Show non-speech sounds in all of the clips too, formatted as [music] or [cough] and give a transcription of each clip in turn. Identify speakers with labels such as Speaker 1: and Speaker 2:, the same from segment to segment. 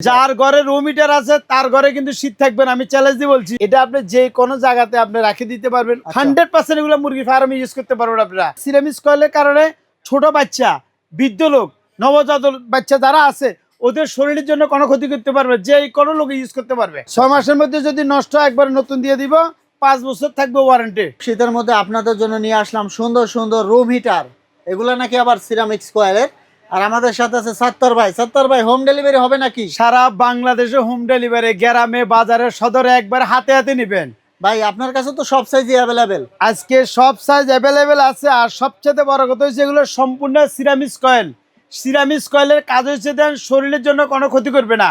Speaker 1: যার ঘরে room heater আছে তার ঘরে কিন্তু শীত থাকবে না। আমি চ্যালেঞ্জ দিয়ে বলছি এটা আপনি যে কোনো জায়গাতে আপনি রাখে দিতে পারবেন।
Speaker 2: আচ্ছা।
Speaker 1: হান্ড্রেড পার্সেন্ট এগুলো মুরগি ফার্মে ইউজ করতে পারবেন আপনারা। সিরামিস কয়েলের কারণে ছোট বাচ্চা বৃদ্ধ লোক নবজাত বাচ্চা যারা আছে ওদের শরীরের জন্য কোনো ক্ষতি করতে পারবে যে কোনো লোক ইউজ করতে পারবে। ছয় মাসের মধ্যে যদি নষ্ট একবার নতুন দিয়ে দিব পাঁচ বছর থাকবে ওয়ারেন্টি
Speaker 2: শীতের মধ্যে আপনাদের জন্য নিয়ে আসলাম সুন্দর সুন্দর রুম হিটার এগুলো নাকি আবার সিরামিক্স কয়েলের আর আমাদের সাথে আছে সত্তর ভাই। সত্তর ভাই হোম ডেলিভারি হবে নাকি?
Speaker 1: সারা বাংলাদেশে হোম ডেলিভারি গ্রামে বাজারে সদরে একবার হাতে হাতে নেবেন।
Speaker 2: ভাই আপনার কাছে তো সব সাইজই অ্যাভেলেবেল
Speaker 1: আজকে সব সাইজ অ্যাভেলেবেল আছে আর সবচেয়ে বড় কথা হচ্ছে এগুলো সম্পূর্ণ সিরামিস কয়েল। সিরামিস কয়েলের কাজ হচ্ছে দেন শরীরের জন্য কোনো ক্ষতি করবে না।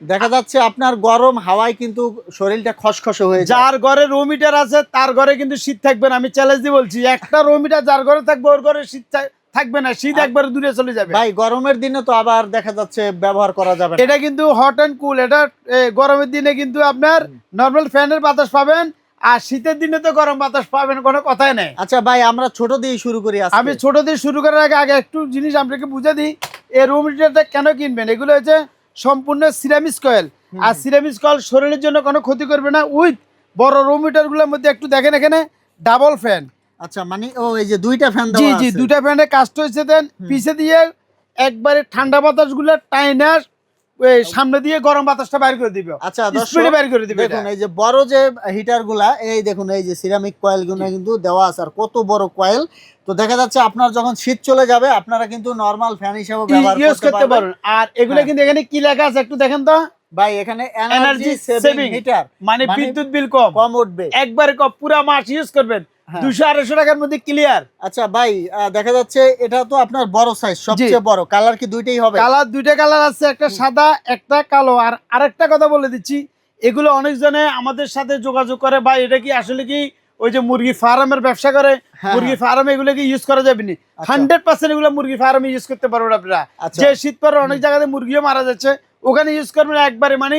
Speaker 2: দেখা যাচ্ছে আপনার গরম হাওয়ায় কিন্তু শরীরটা খসখসে হয়ে যায়।
Speaker 1: যার ঘরে রুম হিটার আছে তার ঘরে কিন্তু শীত থাকবে না। আমি চ্যালেঞ্জ দিয়ে বলছি একটা রুম হিটার যার ঘরে থাকবে ওর ঘরে শীত থাকবে না শীত একবার দূরে চলে যাবে।
Speaker 2: ভাই গরমের দিনে তো আবার দেখা যাচ্ছে ব্যবহার করা যাবে
Speaker 1: এটা কিন্তু হট অ্যান্ড কুল এটা গরমের দিনে কিন্তু আপনার নর্মাল ফ্যানের বাতাস পাবেন আর শীতের দিনে তো গরম বাতাস পাবেন কোনো কথাই নেই।
Speaker 2: আচ্ছা ভাই আমরা ছোট দিয়ে শুরু করি।
Speaker 1: আমি ছোট দিয়ে শুরু করার আগে আগে একটু জিনিস আপনাকে বুঝে দিই এই রুম হিটারটা কেন কিনবেন? এগুলো হচ্ছে সম্পূর্ণ সিরামিস কয়েল আর সিরামিস কয়েল শরীরের জন্য কোনো ক্ষতি করবে না উইথ বড় রুম হিটারগুলোর মধ্যে একটু দেখেন এখানে ডাবল ফ্যান
Speaker 2: আচ্ছা মানে ও এই যে দুইটা ফ্যান
Speaker 1: জি জি কাজটা হচ্ছে দেন। পিছে দিয়ে একবারে ঠান্ডা বাতাসগুলো টাইনা সামনে দিয়ে গরম বাতাসটা বাইর করে দিবে।
Speaker 2: আচ্ছা
Speaker 1: স্পিডে বাইর করে দিবে
Speaker 2: দেখুন এই যে বড় যে এই দেখুন এই যে সিরামিক কিন্তু দেওয়া আছে আর কত বড় কয়েল তো দেখা যাচ্ছে আপনার যখন শীত চলে যাবে আপনারা কিন্তু নরমাল ফ্যান হিসেবে ব্যবহার করতে পারবেন।
Speaker 1: আর এগুলো
Speaker 2: হ্যাঁ।
Speaker 1: কিন্তু এখানে কি লেখা আছে একটু দেখেন তো?
Speaker 2: ভাই এখানে এনার্জি সেভিং হিটার
Speaker 1: মানে বিদ্যুৎ বিল কম।
Speaker 2: কম উঠবে।
Speaker 1: একবারে কম পুরা মাস ইউজ করবেন। দুশো আড়াইশো টাকার মধ্যে ক্লিয়ার
Speaker 2: আচ্ছা ভাই দেখা যাচ্ছে এটা তো আপনার বড় সাইজ সবচেয়ে বড়। কালার কি দুইটাই হবে?
Speaker 1: কালার দুইটা কালার আছে একটা সাদা একটা কালো। আর আরেকটা কথা বলে দিচ্ছি এগুলো অনেকজনে আমাদের সাথে যোগাযোগ করে বা এটা কি আসলে কি ওই যে মুরগি ফার্মের ব্যবসা করে?
Speaker 2: হ্যাঁ,
Speaker 1: মুরগি ফার্ম এগুলো কি ইউজ করা যাবে না? হান্ড্রেড পার্সেন্ট এগুলো মুরগি ফার্মে ইউজ করতে পারবেন আপনারা।
Speaker 2: আচ্ছা।
Speaker 1: যে শীত পরে অনেক জায়গাতে মুরগিও মারা যাচ্ছে ওখানে ইউজ করবেন একবারে মানে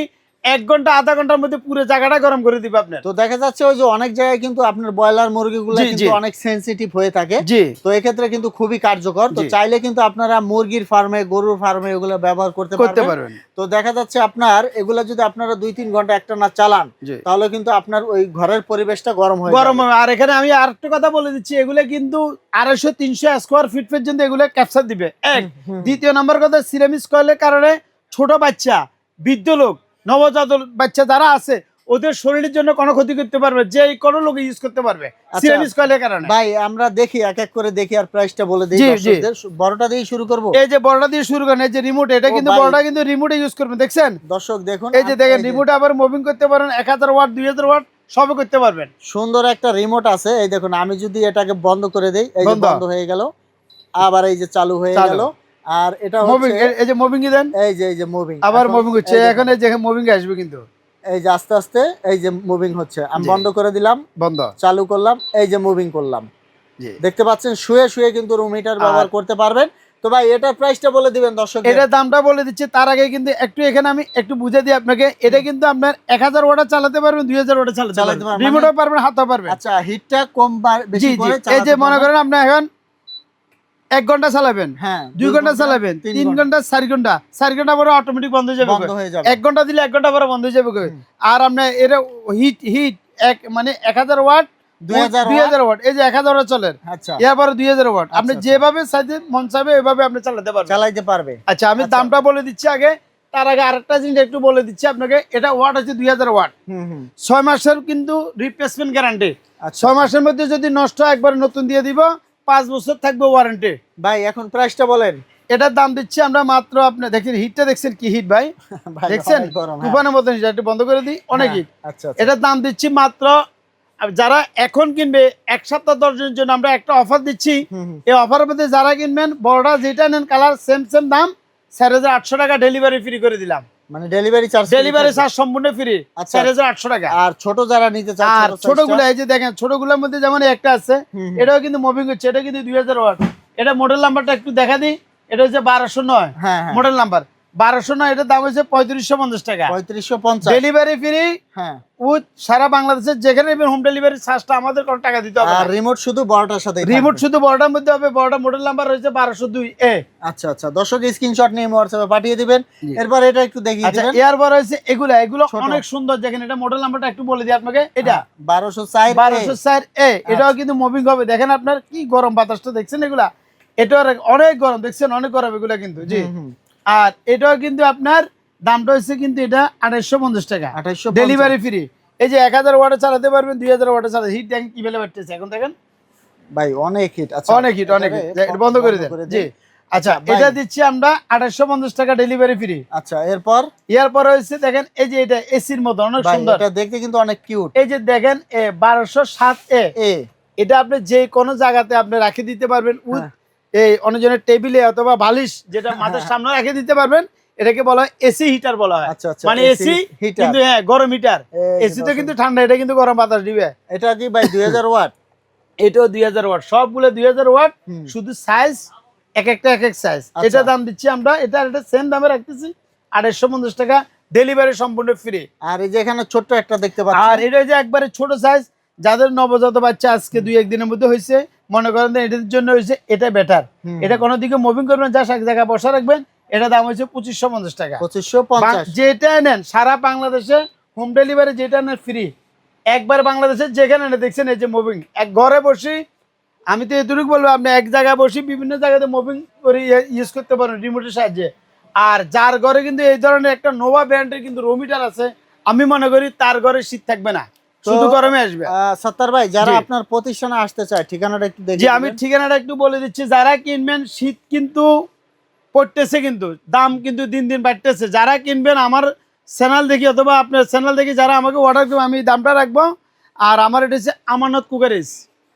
Speaker 1: এক ঘণ্টা আধা ঘণ্টার মধ্যে পুরো জায়গাটা গরম করে দিবে আপনার।
Speaker 2: তো দেখা যাচ্ছে ওই যে অনেক জায়গায় কিন্তু আপনার ব্রয়লার মুরগিগুলো কিন্তু অনেক সেন্সিটিভ হয়ে থাকে। তো এক্ষেত্রে কিন্তু খুবই কার্যকর। তো চাইলে কিন্তু আপনারা মুরগির ফার্মে গরুর ফার্মে এগুলো ব্যবহার করতে পারবেন। তো দেখা যাচ্ছে আপনার এগুলো যদি আপনারা দুই তিন ঘণ্টা একটা না চালান তাহলে কিন্তু আপনার ওই ঘরের পরিবেশটা গরম হয়ে
Speaker 1: গরম হবে। আর এখানে আমি আরেকটা কথা বলে দিচ্ছি এগুলো কিন্তু আড়াইশো তিনশো স্কোয়ার ফিট পর্যন্ত এগুলো ক্যাপচার দিবে। এক। দ্বিতীয় নম্বর কথা সিরামিস কয়েলের কারণে ছোট বাচ্চা বৃদ্ধ লোক নবজাত বাচ্চা যারা আছে ওদের শরীরের জন্য কোনো ক্ষতি করতে পারবে যে কোনো লোক ইউজ করতে পারবে।
Speaker 2: আচ্ছা।
Speaker 1: সিরামিস কয়েলের কারণে
Speaker 2: ভাই আমরা দেখি এক এক করে দেখি আর প্রাইসটা বলে দিই। বড়টা দিয়ে শুরু করব।
Speaker 1: এই যে বড়টা দিয়ে শুরু করেন এই যে রিমোট এটা কিন্তু বড়টা কিন্তু রিমোটে ইউজ করবেন দেখছেন?
Speaker 2: দর্শক দেখুন
Speaker 1: এই যে
Speaker 2: আপ-
Speaker 1: দেখেন রিমোটে আবার মুভিং করতে পারেন এক হাজার ওয়াট দুই হাজার ওয়াট সবই করতে পারবেন।
Speaker 2: সুন্দর একটা রিমোট আছে। এই দেখুন আমি যদি এটাকে বন্ধ করে দেই এই যে
Speaker 1: বন্ধ।
Speaker 2: হয়ে গেল। আবার এই যে চালু হয়ে। গেল। আর এটা
Speaker 1: মুভিং এই যে মুভিং দেন।
Speaker 2: এই যে এই যে মুভিং
Speaker 1: আবার মুভিং হচ্ছে। এখন এই যে মুভিং আসবে কিন্তু।
Speaker 2: এই যে আস্তে আস্তে এই যে মুভিং হচ্ছে। আমি বন্ধ করে দিলাম।
Speaker 1: বন্ধ।
Speaker 2: চালু করলাম। এই যে মুভিং করলাম। দেখতে পাচ্ছেন শুয়ে শুয়ে কিন্তু রুম হিটার ব্যবহার করতে পারবেন। তো ভাই এটার প্রাইসটা বলে দিবেন দর্শক
Speaker 1: এটার দামটা বলে দিচ্ছি। তার আগে কিন্তু একটু এখানে আমি একটু বুঝে দিই আপনাকে। এটা কিন্তু আপনার এক হাজার ওয়াটার চালাতে পারবেন দুই হাজার ওয়াটার চালাতে পারবেন। রিমোটও পারবেন হাতও পারবেন।
Speaker 2: আচ্ছা হিটটা কম বেশি করে
Speaker 1: এই যে মনে করেন আপনি এখন এক ঘণ্টা চালাবেন?
Speaker 2: হ্যাঁ
Speaker 1: দুই ঘণ্টা চালাবেন? তিন ঘণ্টা। চার ঘণ্টা? চার ঘণ্টা পরে অটোমেটিক বন্ধ হয়ে যাবে এক ঘণ্টা দিলে এক ঘণ্টা পরে বন্ধ হয়ে যাবে আর আপনার এটা হিট হিট এক মানে এক হাজার ওয়াট
Speaker 2: 2000
Speaker 1: দুই হাজার ওয়াট এই যে এক হাজার ওয়াট চলেন।
Speaker 2: আচ্ছা।
Speaker 1: আপনি
Speaker 2: আচ্ছা,
Speaker 1: যেভাবে চাইতে মন চাইবে ওইভাবে আপনি চালাতে পারবেন।
Speaker 2: চালাইতে পারবে।
Speaker 1: আচ্ছা আমি
Speaker 2: আচ্ছা।
Speaker 1: দামটা বলে দিচ্ছি আগে। তার আগে আরেকটা জিনিস একটু বলে দিচ্ছি আপনাকে। এটা ওয়াট হচ্ছে দুই হাজার ওয়াট ছয় মাসের কিন্তু রিপ্লেসমেন্ট গ্যারান্টি
Speaker 2: আচ্ছা
Speaker 1: ছয় মাসের মধ্যে যদি নষ্ট একবার নতুন দিয়ে দিব। পাঁচ বছর থাকবে ওয়ারেন্টি
Speaker 2: ভাই এখন প্রাইসটা বলেন।
Speaker 1: এটার দাম দিচ্ছি আমরা মাত্র আপনি দেখেন হিটটা দেখছেন কি হিট ভাই? [laughs] দেখছেন?
Speaker 2: হ্যাঁ।
Speaker 1: তুফানের মতন হিট বন্ধ করে দিই অনেক
Speaker 2: হ্যাঁ,
Speaker 1: হিট
Speaker 2: আচ্ছা আচ্ছা।
Speaker 1: এটার দাম দিচ্ছি মাত্র যারা এখন কিনবে এক সপ্তাহ দশ দিনের জন্য আমরা একটা অফার দিচ্ছি। এই অফারের মধ্যে যারা কিনবেন বড়টা যেটা নেন কালার সেম সেম দাম চার হাজার আটশো টাকা ডেলিভারি ফ্রি করে দিলাম।
Speaker 2: মানে ডেলিভারি চার্জ
Speaker 1: ডেলিভারি চার্জ সম্পূর্ণ ফ্রি
Speaker 2: আচ্ছা।
Speaker 1: চার হাজার আটশো টাকা।
Speaker 2: আর ছোট যারা নিতে চায়
Speaker 1: আর
Speaker 2: ছোট
Speaker 1: ছোটগুলো এই যে দেখেন ছোটগুলোর মধ্যে যেমন একটা আছে। এটাও কিন্তু মুভিং হচ্ছে এটা কিন্তু দুই হাজার ওয়াট। এটা মডেল নাম্বারটা একটু দেখা দিই এটা হচ্ছে বারোশো নয়।
Speaker 2: হ্যাঁ হ্যাঁ।
Speaker 1: মডেল নাম্বার বারোশো না এটার দাম হয়েছে পঁয়ত্রিশশো পঞ্চাশ টাকা।
Speaker 2: পঁয়ত্রিশশো পঞ্চাশ।
Speaker 1: ডেলিভারি ফ্রি
Speaker 2: হ্যাঁ।
Speaker 1: উইথ সারা বাংলাদেশের যেখানে হোম ডেলিভারি চার্জটা আমাদের কোনো টাকা দিতে হবে
Speaker 2: আর রিমোট শুধু বড়টার সাথে
Speaker 1: রিমোট শুধু বড়টার মধ্যে হবে বড়টা মডেল নাম্বার রয়েছে বারোশো দুই এ
Speaker 2: আচ্ছা আচ্ছা। দর্শক স্ক্রিনশট নিয়ে হোয়াটসঅ্যাপে পাঠিয়ে দিবেন। এরপর এটা একটু দেখিয়ে
Speaker 1: আচ্ছা এয়ারবার রয়েছে এগুলা এগুলো অনেক সুন্দর। দেখেন এটা মডেল নাম্বারটা একটু বলে দিই আপনাকে। এটা
Speaker 2: বারোশো চার
Speaker 1: বারোশো চার এ এটাও কিন্তু মুভিং হবে। দেখেন আপনার কি গরম বাতাসটা দেখছেন এগুলা? এটাও অনেক গরম দেখছেন? অনেক গরম এগুলা কিন্তু জি। আর এটাও কিন্তু আপনার দামটা হচ্ছে কিন্তু এটা আঠাইশশো পঞ্চাশ টাকা।
Speaker 2: আঠাইশশো
Speaker 1: ডেলিভারি ফ্রি এই যে এক হাজার ওয়াটে চালাতে পারবেন দুই হাজার ওয়াটে চালাতে হিট দেখেন কি বেলে বাড়তেছে? এখন দেখেন।
Speaker 2: ভাই অনেক হিট আচ্ছা।
Speaker 1: অনেক হিট অনেক হিট
Speaker 2: এটাকে
Speaker 1: বন্ধ করে দেন। জি। আচ্ছা এটা দিচ্ছি আমরা আঠাশশো পঞ্চাশ টাকা ডেলিভারি ফ্রি
Speaker 2: আচ্ছা এরপর?
Speaker 1: ইয়ার পরে হচ্ছে দেখেন এই যে এটা এসির মতো অনেক সুন্দর।
Speaker 2: এটা দেখতে কিন্তু অনেক কিউট
Speaker 1: এই যে দেখেন এ বারোশো সাত এ।
Speaker 2: এ।
Speaker 1: এটা আপনি যে কোনো জায়গাতে আপনি রাখে দিতে পারবেন উইথ
Speaker 2: হ্যাঁ।
Speaker 1: এই অনেকজনের টেবিলে অথবা বালিশ যেটা মাথার সামনে রেখে দিতে পারবেন এটাকে বলা হয় এসি হিটার বলা হয়।
Speaker 2: আচ্ছা আচ্ছা
Speaker 1: মানে এসি
Speaker 2: হিটার।
Speaker 1: কিন্তু হ্যাঁ গরম হিটার। এসি তো কিন্তু ঠান্ডা এটা কিন্তু গরম বাতাস দিবে।
Speaker 2: এটা কি ভাই দুই হাজার ওয়াট? [laughs]
Speaker 1: এটাও দুই হাজার ওয়াট। সবগুলো দুই হাজার ওয়াট শুধু সাইজ এক একটা এক এক সাইজ
Speaker 2: আচ্ছা।
Speaker 1: এটা দাম দিচ্ছি আমরা এটা এটা সেম দামে রাখতেছি আড়াইশো পঞ্চাশ টাকা। ডেলিভারি সম্পূর্ণ ফ্রি
Speaker 2: আর এই যে এখানে ছোট্ট একটা দেখতে
Speaker 1: পাচ্ছেন
Speaker 2: আর
Speaker 1: এটা যে একবারে ছোট সাইজ যাদের নবজাত বাচ্চা আজকে দুই একদিনের মধ্যে হয়েছে মনে করেন এটার জন্য হয়েছে এটা বেটার এটা কোনো দিকে মুভিং করবেন যা এক জায়গায় বসা রাখবেন এটা দাম হচ্ছে পঁচিশশো পঞ্চাশ টাকা।
Speaker 2: পঁচিশশো পঞ্চাশ।
Speaker 1: যেটা নেন সারা বাংলাদেশে হোম ডেলিভারি যেটা নেন ফ্রি একবার বাংলাদেশে যেখানে নেন দেখছেন এই যে মুভিং এক ঘরে বসি আমি তো এতটুকু বলব আপনি এক জায়গায় বসি বিভিন্ন জায়গাতে মুভিং করে ইউজ করতে পারেন রিমোটের সাহায্যে। আর যার ঘরে কিন্তু এই ধরনের একটা নোভা ব্র্যান্ডের কিন্তু রোমিটার আছে আমি মনে করি তার ঘরে শীত থাকবে না। শুধু গরমে আসবে?
Speaker 2: সত্তার ভাই যারা আপনার প্রতিষ্ঠানে আসতে চায় ঠিকানাটা একটু দেখি
Speaker 1: আমি ঠিকানাটা একটু বলে দিচ্ছি। যারা কিনবেন শীত কিন্তু পড়তেছে কিন্তু দাম কিন্তু দিন দিন বাড়তেছে। যারা কিনবেন আমার চ্যানেল দেখি অথবা আপনার চ্যানেল দেখি যারা আমাকে অর্ডার করবে আমি দামটা রাখব। আর আমার এটা হচ্ছে আমানত কুকারিজ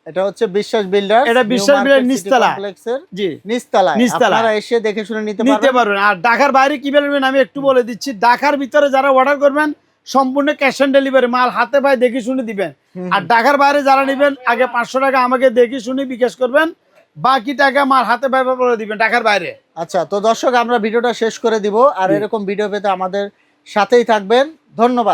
Speaker 2: এটা হচ্ছে বিশ্বাস বিল্ডার
Speaker 1: এটা বিশ্বাস নিচতলা।
Speaker 2: কমপ্লেক্সের
Speaker 1: জি। নিচতলা।
Speaker 2: আপনারা এসে দেখে শুনে নিতে
Speaker 1: নিতে
Speaker 2: পারবেন।
Speaker 1: পারবেন। আর ঢাকার বাইরে কি বলবেন আমি একটু বলে দিচ্ছি। ঢাকার ভিতরে যারা অর্ডার করবেন সম্পূর্ণ ক্যাশ অন ডেলিভারি মাল হাতে ভাই দেখে শুনে দিবেন। আর ঢাকার বাইরে যারা নেবেন আগে পাঁচশো টাকা আমাকে দেখে শুনে বিকাশ করবেন। বাকি টাকা মাল হাতে ভাই বলে দিবেন ঢাকার বাইরে।
Speaker 2: আচ্ছা তো দর্শক আমরা ভিডিওটা শেষ করে দিব। আর এরকম ভিডিও পেতে আমাদের সাথেই থাকবেন। ধন্যবাদ।